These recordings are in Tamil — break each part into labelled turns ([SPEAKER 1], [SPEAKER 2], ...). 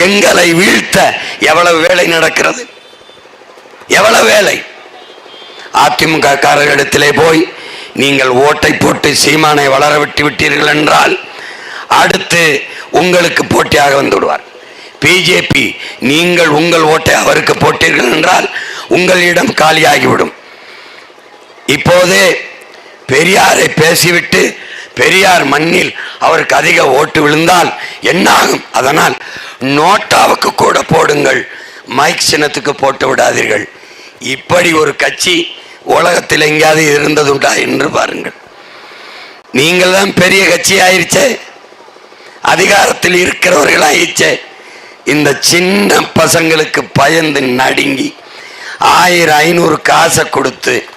[SPEAKER 1] எங்களை வீழ்த்த எவ்வளவு வேலை நடக்கிறது? எவ்வளவு வேலை? அதிமுக காரர்களிடத்திலே போய் நீங்கள் ஓட்டை போட்டு சீமானை வளர விட்டு விட்டீர்கள் என்றால் அடுத்து உங்களுக்கு போட்டியாக வந்து விடுவார். பிஜேபி நீங்கள் உங்கள் ஓட்டை அவருக்கு போட்டீர்கள் என்றால் உங்களிடம் காலியாகிவிடும். இப்போதே பெரியாரை பேசிவிட்டு பெரியார் மண்ணில் அவருக்கு அதிக ஓட்டு விழுந்தால் என்னாகும்? அதனால் நோட்டாவுக்கு கூட போடுங்கள். மைக் சின்னத்துக்கு போட்டு விடாதீர்கள். இப்படி ஒரு கட்சி உலகத்தில் எங்கேயாவது இருந்ததுண்டா என்று பாருங்கள். நீங்கள் தான் பெரிய கட்சி ஆயிருச்சே. அதிகாரத்தில் இருக்கிறவர்கள் ஆயிடுச்சே இந்த சின்ன பசங்களுக்கு பயந்து நடுங்கி ஆயிரம் ஐநூறு காசை கொடுத்து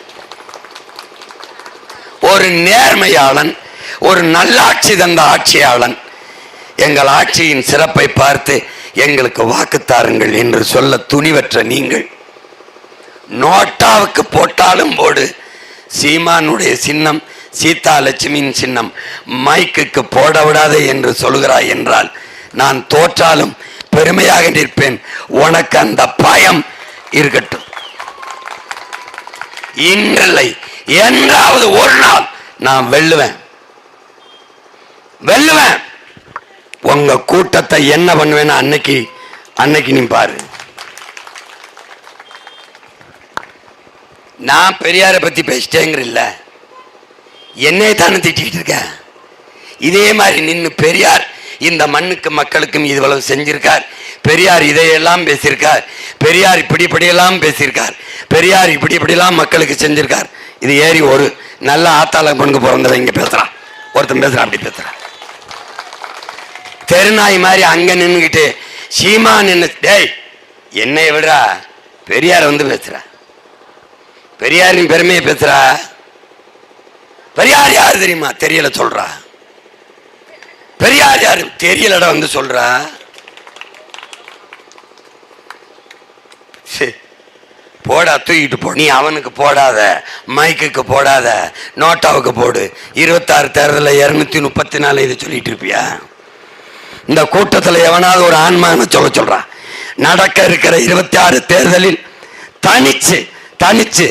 [SPEAKER 1] ஒரு நேர்மையாளன் ஒரு நல்லாட்சி தந்த ஆட்சியாளன் எங்கள் ஆட்சியின் சிறப்பை பார்த்து எங்களுக்கு வாக்கு தாருங்கள் என்று சொல்ல துணிவற்ற நீங்கள். நோட்டாவுக்கு போட்டாலும் போடு. சீமானுடைய சின்னம் சீதா லட்சுமியின் சின்னம் மைக்குக்கு போட விடாதே என்று சொல்கிறாய் என்றால் நான் தோற்றாலும் பெருமையாக நிற்பேன். உனக்கு அந்த பயம் இருக்கட்டும். இன்றில்லை என்றாவது ஒரு நாள் நான் வெல்லுவேன். வெல்லுவேன். உங்க கூட்டத்தை என்ன பண்ணுவேன்னு அன்னைக்கு அன்னைக்கு நீ பாரு. நான் பெரியாரை பத்தி பேசிட்டேங்கிற என்னை தானே திட்டிக்கிட்டு இருக்கேன் இதே மாதிரி நின்று பெரியார் இந்த மண்ணுக்கு மக்களுக்கும் இவ்வளவு செஞ்சிருக்கார். பெரியார் இதையெல்லாம் பேசியிருக்கார். பெரியார் இப்படி இப்படியெல்லாம் பேசியிருக்கார். பெரியார் இப்படி இப்படிலாம் மக்களுக்கு செஞ்சிருக்கார். இது ஏறி ஒரு நல்ல ஆத்தாள பொண்ணுக்கு பிறந்தவன் இங்கே பேசுகிறான் ஒருத்தன் பேசுகிறான் அப்படி பேசுகிறான் தெருநாய் மாதிரி அங்க நின்னுக்கிட்டு சீமா நின்னு டேய் என்னை விடுறா? பெரியார் வந்து பேசுறா. பெரியாரின் பெருமையை பேசுறா. பெரியார் யார் தெரியுமா? தெரியல சொல்றா. பெரியார் யாரு? தெரியலடா வந்து சொல்றா. சரி போடா தூக்கிட்டு போ. நீ அவனுக்கு போடாத மைக்குக்கு போடாத நோட்டாவுக்கு போடு. இருபத்தாறு தேர்தலில் இருநூத்தி முப்பத்தி நாலு இது சொல்லிட்டு இருப்பியா? இந்த கூட்டத்தில் எவனாவது ஒரு ஆன்மான்னு சொல்ல சொல்கிறான் நடக்க இருக்கிற இருபத்தி ஆறு தேர்தலில் தனிச்சு தனிச்சு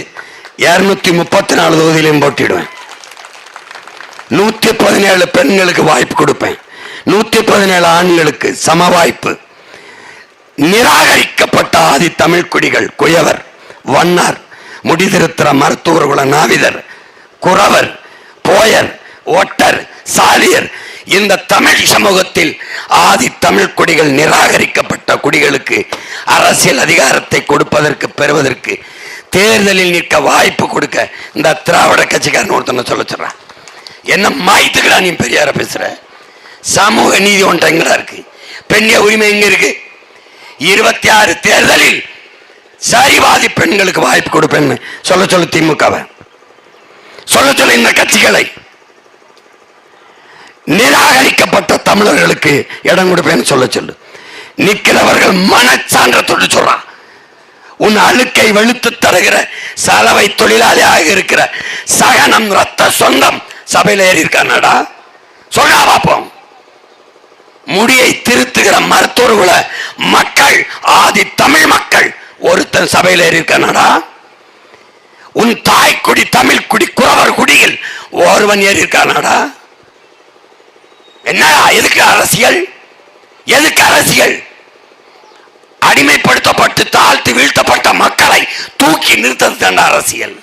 [SPEAKER 1] இருநூத்தி முப்பத்தி நாலு தொகுதியிலையும் போட்டிடுவேன் நூத்தி பதினேழு பெண்களுக்கு வாய்ப்பு கொடுப்பேன். நூத்தி பதினேழு ஆண்களுக்கு சம வாய்ப்பு நிராகரிக்கப்பட்ட ஆதி தமிழ் குடிகள் குயவர் வண்ணார் முடிதிருத்திர மருத்துவர் குல நாவிதர் குறவர் போயர் ஒட்டர் சாலியர் இந்த தமிழ் சமூகத்தில் ஆதி தமிழ் குடிகள் நிராகரிக்கப்பட்ட குடிகளுக்கு அரசியல் அதிகாரத்தை கொடுப்பதற்கு பெறுவதற்கு தேர்தலில் நிற்க வாய்ப்பு கொடுக்க இந்த திராவிட கட்சிக்காரன் ஒருத்தனை சொல்ல சொல்றான். என்ன மாய்த்துக்கடா நீ பெரியார பேசுற? சமூக நீதி ஒன்றை எங்கடா இருக்கு? பெண்ணிய உரிமை எங்க இருக்கு? இருபத்தி ஆறு தேர்தலில் சரிவாதி பெண்களுக்கு வாய்ப்பு கொடுப்பேன்னு சொல்ல சொல்லு திமுகவை. சொல்ல சொல்ல இந்த கட்சிகளை. நிராகரிக்கப்பட்ட தமிழர்களுக்கு இடம் கொடுப்பேன்னு சொல்ல சொல்லு. நிற்கிறவர்கள் மனச்சான்றத்தோடு சொல்றான் உன் அழுக்கை வெளுத்து தருகிற சலவை தொழிலாளியாக இருக்கிற சகனம் ரத்த சொந்தம் சபையில் ஏறி இருக்கானடா சொல்லா பார்ப்போம். முடியை திருத்துகிற மருத்துவர்களை மக்கள் ஆதி தமிழ் மக்கள் ஒருத்தன் சபையில் ஏறி இருக்கானடா உன் தாய்க்குடி தமிழ் குடி குறவர் குடியில் ஒருவன் ஏறி இருக்கானடா என்ன எதுக்கு அரசியல்? எதுக்கு அரசியல்? அடிமைப்படுத்தப்பட்டு தாழ்த்து வீழ்த்தப்பட்ட மக்களை தூக்கி நிறுத்தது அரசியல்.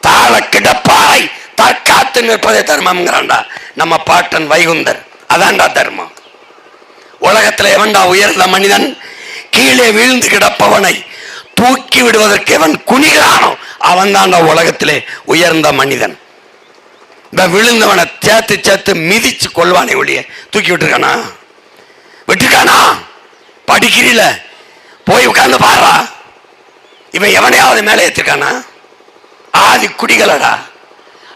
[SPEAKER 1] தாழ கிடப்பாறை தற்காத்து நிற்பதே தர்மம்ங்கிறான்டா நம்ம பாட்டன் வைகுந்தர். அதான்டா தர்மம். உலகத்துல எவன்டா உயர்ந்த மனிதன் கீழே வீழ்ந்து கிடப்பவனை தூக்கி விடுவதற்கு எவன் குனிகிறானோ அவன் தான்டா உலகத்திலே உயர்ந்த மனிதன். இந்த விழுந்தவனை சேர்த்து சேர்த்து மிதிச்சு கொள்வானே ஒழிய. தூக்கி விட்டுருக்கானா? விட்டுருக்கானா? படிக்கிறீல. போய் உட்கார்ந்து பாரா. இவன் எவனையாவது மேலே ஏத்துருக்கானா? ஆதி குடிகளடா.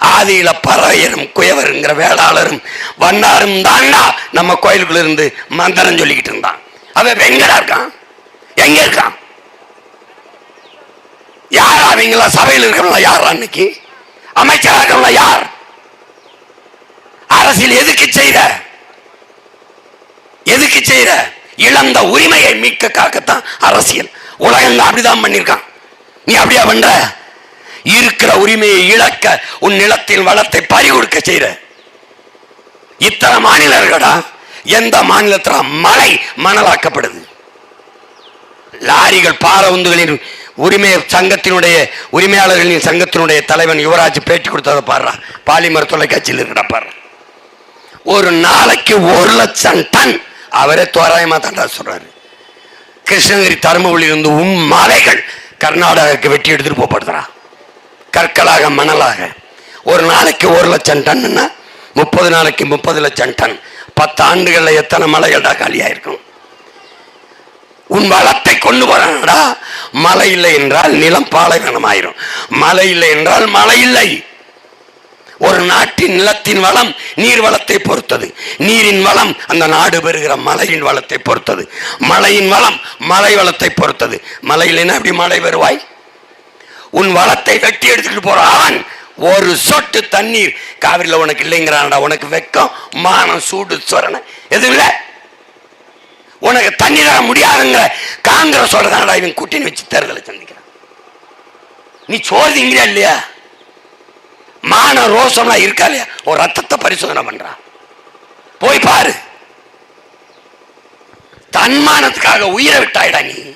[SPEAKER 1] ஆதியில பறையரும் குயவருங்கிற வேளாளரும் வண்ணாரும் தாண்டா நம்ம கோயிலுக்குள்ள இருந்து மந்திரம் சொல்லிக்கிட்டு இருந்தான். அவன் எங்கடா இருக்கான்? எங்க இருக்கான்? யார் அவங்களா சபையில் இருக்கிறவங்களா யார் அன்னைக்கு அமைச்சராக இருக்கிறவங்களா யார்? அரசியல் எதுக்கு செய்யற எதுக்கு செய்யற இழந்த உரிமையை மீட்கக்காகத்தான் அரசியல். உலகம் அப்படிதான் பண்ணிருக்கான். நீ அப்படியா பண்ற? இருக்கிற உரிமையை இழக்க உன் நிலத்தில் வளத்தை பறி கொடுக்க செய்யற இத்தனை மாநிலம் இருக்கடா எந்த மாநிலத்துல மலை மணலாக்கப்படுது? லாரிகள் பாரவுந்துகளின் உரிமை சங்கத்தினுடைய உரிமையாளர்களின் சங்கத்தினுடைய தலைவன் யுவராஜ் பேட்டி கொடுத்ததை பாடுறா. பாலிமர் தொலைக்காட்சியில் இருக்கிற பாடுறான் ஒரு நாளைக்கு ஒரு லட்சம் டன். அவரே தோராயமா தண்டா சொல்றாரு. கிருஷ்ணகிரி தருமபுரி இருந்து உன் மலைகள் கர்நாடகாவுக்கு வெட்டி எடுத்துட்டு போப்படுறா கற்களாக மணலாக. ஒரு நாளைக்கு ஒரு லட்சம் டன்னுன்னா முப்பது நாளைக்கு முப்பது லட்சம் டன். பத்து ஆண்டுகள்ல எத்தனை மலைகள்டா காலியாயிருக்கும்? உன் வளத்தை கொண்டு போறானடா. மழை இல்லை என்றால் நிலம் பாலைவனமாயிரும். மழை இல்லை என்றால் மழை இல்லை. ஒரு நாட்டின் நிலத்தின் வளம் நீர் வளத்தை பொறுத்தது. நீரின் வளம் அந்த நாடு பெறுகிற மலையின் வளத்தை பொறுத்தது. மலையின் வளம் மலை வளத்தை பொறுத்தது. மழை அப்படி எப்படி மழை பெறுவாய்? உன் வளத்தை வெட்டி எடுத்துட்டு போற அவன் ஒரு சொட்டு தண்ணீர். காவிரியில் உனக்கு இல்லைங்கிறான்டா உனக்கு வெக்கம் மானம் சூடு சொரணை எதுவும் இல்லை. உனக்கு தண்ணி தர முடியாதுங்கிற காங்கிரஸோட தானடா இவன் கூட்டணி வச்சு தேர்தலை சந்திக்கிறான். நீ சோதிங்கிறியா இல்லையா? மான ரோசம்லாம் இருக்கா இல்லையா? ஒரு ரத்தத்தை பரிசோதனை பண்றான் போய் பாரு. தன்மானத்துக்காக உயிரை விட்டாயிடா நீ.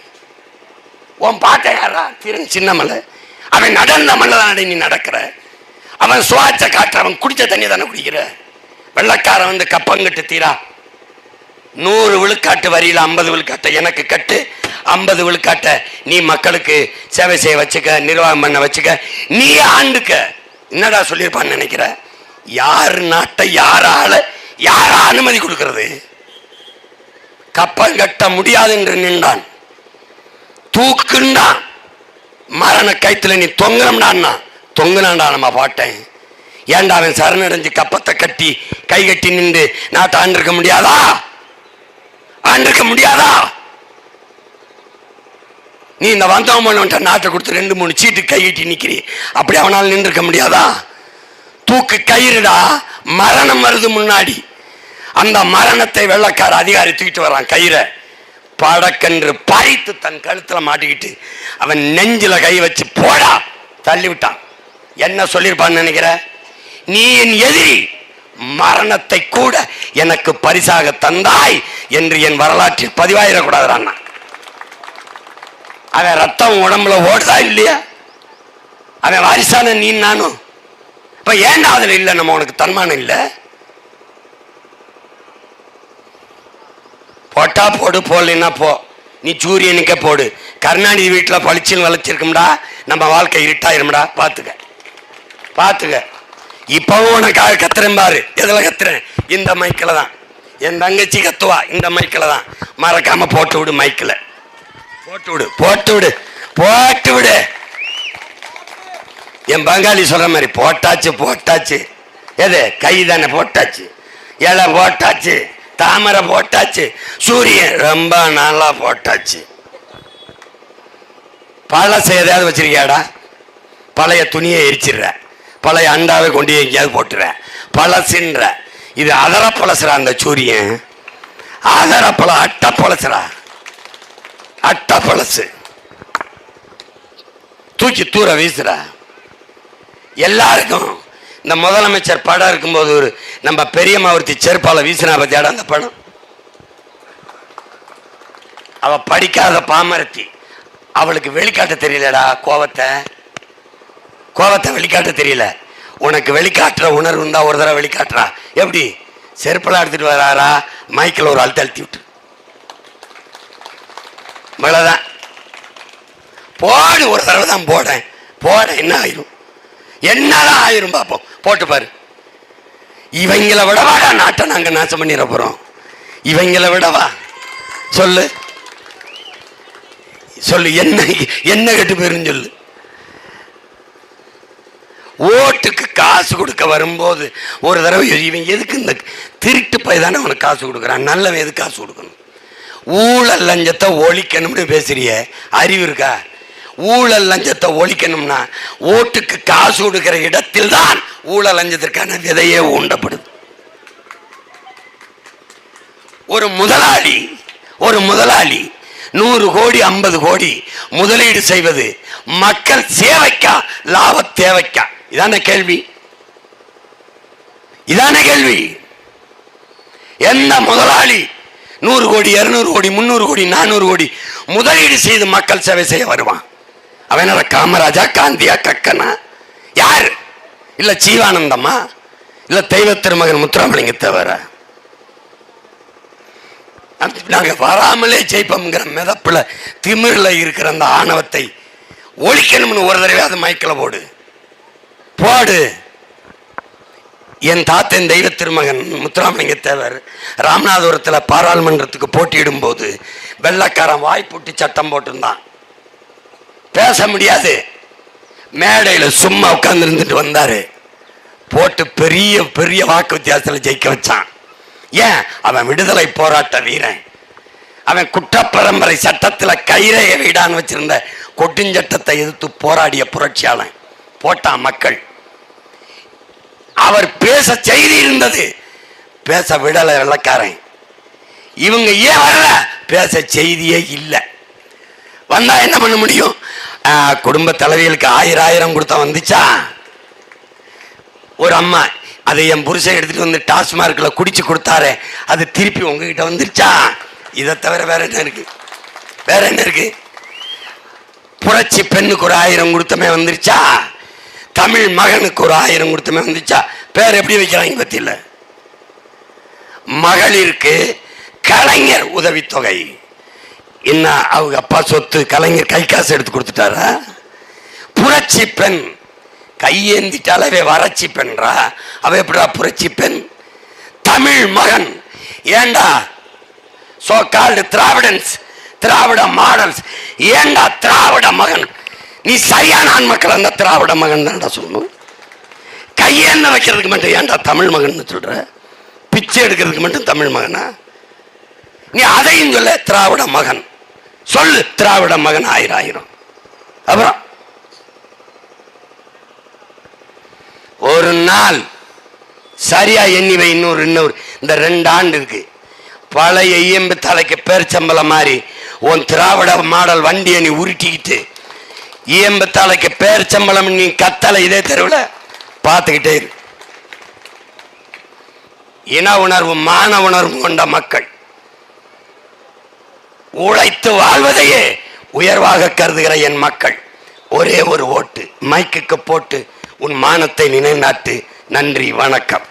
[SPEAKER 1] உன் பாட்ட யாரா? திரு சின்னமலை. அவன் நடந்த மலை தானே நீ நடக்கிற? அவன் சுவாச்ச காற்று அவன் குடிச்ச தண்ணி தானே குடிக்கிற? வெள்ளக்காரன் வந்து கப்பங்கட்டு தீரா. நூறு விழுக்காட்டு வரியில் ஐம்பது விழுக்காட்டை எனக்கு கட்டு. ஐம்பது விழுக்காட்டை நீ மக்களுக்கு சேவை செய்ய வச்சுக்க நிர்வாகம் பண்ண வச்சுக்க நீ ஆண்டுக்க. என்னடா சொல்லியிருப்பான்னு நினைக்கிற? யார் நாட்டை யாரால யாரா அனுமதி கொடுக்கிறது? கப்பல் கட்ட முடியாது என்று நின்றான். தூக்குண்டான் மரண கைத்துல நீ தொங்கனம்டான்னா. தொங்குனான்டா நம்ம பாட்டேன். ஏன்டா அவன் சரணடைஞ்சு கப்பத்தை கட்டி கை கட்டி நின்று நாட்டை ஆண்டிருக்க முடியாதா? ஆண்டிருக்க முடியாதா? நீ இந்த வந்தவன் நாட்டை கொடுத்து ரெண்டு மூணு சீட்டு கையிட்டி நிற்கிறீ அப்படி அவனால் நின்றுக்க முடியாதா? தூக்கு கயிறுடா. மரணம் வருது முன்னாடி. அந்த மரணத்தை வெள்ளக்கார அதிகாரி தூக்கிட்டு வரான் கயிறை. படக்கென்று பறித்து தன் கழுத்தில் மாட்டிக்கிட்டு அவன் நெஞ்சில் கை வச்சு போடா. தள்ளி விட்டான். என்ன சொல்லியிருப்பான்னு நினைக்கிற? நீ என் எதிரி. மரணத்தை கூட எனக்கு பரிசாக தந்தாய் என்று என் வரலாற்றில் பதிவாயிடக்கூடாதுறான் அவன் ரத்தம் உடம்புல ஓடுதா இல்லையா? அவன் வாரிசான நீ நானும் இப்ப ஏன்டா அதுல இல்லை? நம்ம உனக்கு தன்மானம் இல்லை. போட்டா போடு போடலைன்னா போ. நீ சூரியனுக்கே போடு. கருணாநிதி வீட்டில் பளிச்சுன்னு வளைச்சிருக்கும்டா நம்ம வாழ்க்கை இருட்டாயிரும்டா. பார்த்துக்க பார்த்துக்க இப்பவும் உனக்காக கத்துறேன் பாரு. எதில் கத்துறேன்? இந்த மைக்கில் தான். என் தங்கச்சி கத்துவா. இந்த மைக்கில் தான். மறக்காமல் போட்டு விடு மைக்கில் போட்டு விடு போட்டு விடு போட்டு விடு என் பங்காளி சொல்ற மாதிரி போட்டாச்சு போட்டாச்சு. எது? கை தானே போட்டாச்சு. இலை போட்டாச்சு தாமரை போட்டாச்சு சூரியன் ரொம்ப நல்லா போட்டாச்சு. பழசை எதாவது வச்சிருக்கியாடா? பழைய துணியை எரிச்சிடுற. பழைய அண்டாவை கொண்டு எங்கேயாவது போட்டுற. பழசுன்ற இது அதர பழசுரா அந்த சூரியன். அதர பழ அட்ட பழசுரா அட்ட பழசு. தூக்கி தூர வீசுற எல்லாருக்கும் இந்த முதலமைச்சர் படம் இருக்கும்போது ஒரு நம்ம பெரியம்மா ஒருத்தி செருப்பால வீசினா பத்தியாட அந்த படம்? அவ படிக்காத பாமரத்தி. அவளுக்கு வெளிக்காட்ட தெரியலடா கோவத்தை. கோவத்தை வெளிக்காட்ட தெரியல. உனக்கு வெளிக்காட்டுற உணர்வு இருந்தா ஒரு தடவை வெளிக்காட்டுறா. எப்படி? செருப்பெல்லாம் எடுத்துட்டு வராரா? மைக்கில் ஒரு அழுத்தழுத்தி விட்டு. அவ்வளோதான் போடு ஒரு தடவை தான் போடேன் போட என்ன ஆயிரும்? என்னதான் ஆயிரும் பார்ப்போம் போட்டு பாரு. இவங்கள விடவா நாட்டை நாங்க நாசம் பண்ணிட போறோம்? இவங்கள விடவா? சொல்லு. சொல்லு என்ன என்ன கெட்டு போயிருன்னு சொல்லு. ஓட்டுக்கு காசு கொடுக்க வரும்போது ஒரு தடவை இவன் எதுக்கு இந்த திருட்டு பை தானே அவனுக்கு காசு கொடுக்குறான்? நல்லவன் எதுக்கு காசு கொடுக்கணும்? ஊழல் லஞ்சத்தை ஒழிக்கணும்னு பேசுறிய. அறிவு இருக்கா? ஊழல் லஞ்சத்தை ஒழிக்கணும்னா ஓட்டுக்கு காசு கொடுக்கிற இடத்தில் தான் ஊழல் லஞ்சத்திற்கான விதையே ஊண்டப்படுது. ஒரு முதலாளி ஒரு முதலாளி நூறு கோடி ஐம்பது கோடி முதலீடு செய்வது மக்கள் சேவைக்கா லாப தேவைக்கா? இதான கேள்வி. இதான கேள்வி. எந்த முதலாளி நூறு கோடி இருநூறு கோடி முந்நூறு கோடி நானூறு கோடி. முதலீடு செய்து மக்கள் சேவை செய்ய வருவான். அவன் காமராஜா காந்தியா கக்கனா? யார்? இல்ல ஜீவானந்தமா? இல்ல தெய்வ திருமகன் முத்துராமலிங்க தவிர? நாங்க வராமலே ஜெயிப்போம்ங்கிற மிதப்புல திமிரில் இருக்கிற அந்த ஆணவத்தை ஒழிக்கணும்னு ஒரு தடவை அது மைக்கில் போடு. போடு. என் தாத்தன் தெய்வ திருமகன் முத்துராமலிங்க தேவர் ராமநாதபுரத்தில் பாராளுமன்றத்துக்கு போட்டியிடும் போது வெள்ளக்காரன் வாய்ப்புட்டி சட்டம் போட்டிருந்தான். பேச முடியாது. மேடையில் சும்மா உட்கார்ந்து இருந்துட்டு வந்தார். போட்டு பெரிய பெரிய வாக்கு வித்தியாசத்தில் ஜெயிக்க வச்சான். ஏன்? அவன் விடுதலை போராட்ட வீரன். அவன் குற்றப்பரம்பரை சட்டத்தில் கைரேக வீடான்னு வச்சிருந்த கொட்டுஞ்சட்டத்தை எதிர்த்து போராடிய புரட்சியாளன். போட்டான் மக்கள். அவர் பேச செய்தி இருந்தது. பேச விடலை வெள்ளக்காரன். இவங்க ஏன் வரல? பேச செய்தியே இல்லை. வந்தா என்ன பண்ண முடியும்? குடும்ப தலைவிகளுக்கு ஆயிரம் ஆயிரம் கொடுத்தா வந்துச்சா? ஒரு அம்மா அதை என் புருஷன் எடுத்துட்டு வந்து டாஸ்மார்க்ல குடிச்சு கொடுத்தாரு அது திருப்பி உங்ககிட்ட வந்துருச்சா? இதை தவிர வேற என்ன இருக்கு? வேற என்ன இருக்கு? புரட்சி பெண்ணுக்கு ஒரு ஆயிரம் கொடுத்தமே வந்துருச்சா? தமிழ் மகனுக்கு ஒரு ஆயிரம் கொடுத்தமே வந்துச்சா? பேர் எப்படி வைக்கிறாங்க பத்தியில்? மகளிருக்கு கலைஞர் உதவித்தொகை. என்ன அவங்க அப்பா சொத்து கலைஞர் கை காசு எடுத்து கொடுத்துட்டாரா? புரட்சி பெண். கையேந்திட்டாலே வறட்சி பெண்றா. அவ எப்படா புரட்சி பெண்? தமிழ் மகன். ஏண்டா? சோ கால்டு திராவிடன்ஸ் திராவிட மாடல்ஸ். ஏண்டா திராவிட மகன்? நீ சரியான ஆண் மக்கள் அந்த திராவிட மகன் தான்டா சொல்லணும். கையெண்ண வைக்கிறதுக்கு மட்டும் ஏன்டா தமிழ் மகன் சொல்ற? பிச்சை எடுக்கிறதுக்கு மட்டும் தமிழ் மகனா? நீ அதையும் சொல்ல திராவிட மகன். சொல்லு திராவிட மகன் ஆயிரம் ஆயிரம். அப்புறம்? ஒரு நாள் சரியா எண்ணி வை இன்னொரு இன்னொரு. இந்த ரெண்டு ஆண்டு இருக்கு. பழைய இயம்பு தலைக்கு பேர்ச்சம்பளம் மாதிரி உன் திராவிட மாடல் வண்டியை நீ உருட்டிக்கிட்டு இயம்பு பேர் சம்பளம் நீ கத்தலை இதே தெருவில் பார்த்துக்கிட்டே இரு. இன உணர்வு மான உணர்வு கொண்ட மக்கள். உழைத்து வாழ்வதையே உயர்வாக கருதுகிற என் மக்கள். ஒரே ஒரு ஓட்டு மைக்குக்கு போட்டு உன் மானத்தை நினைநாட்டு நன்றி வணக்கம்.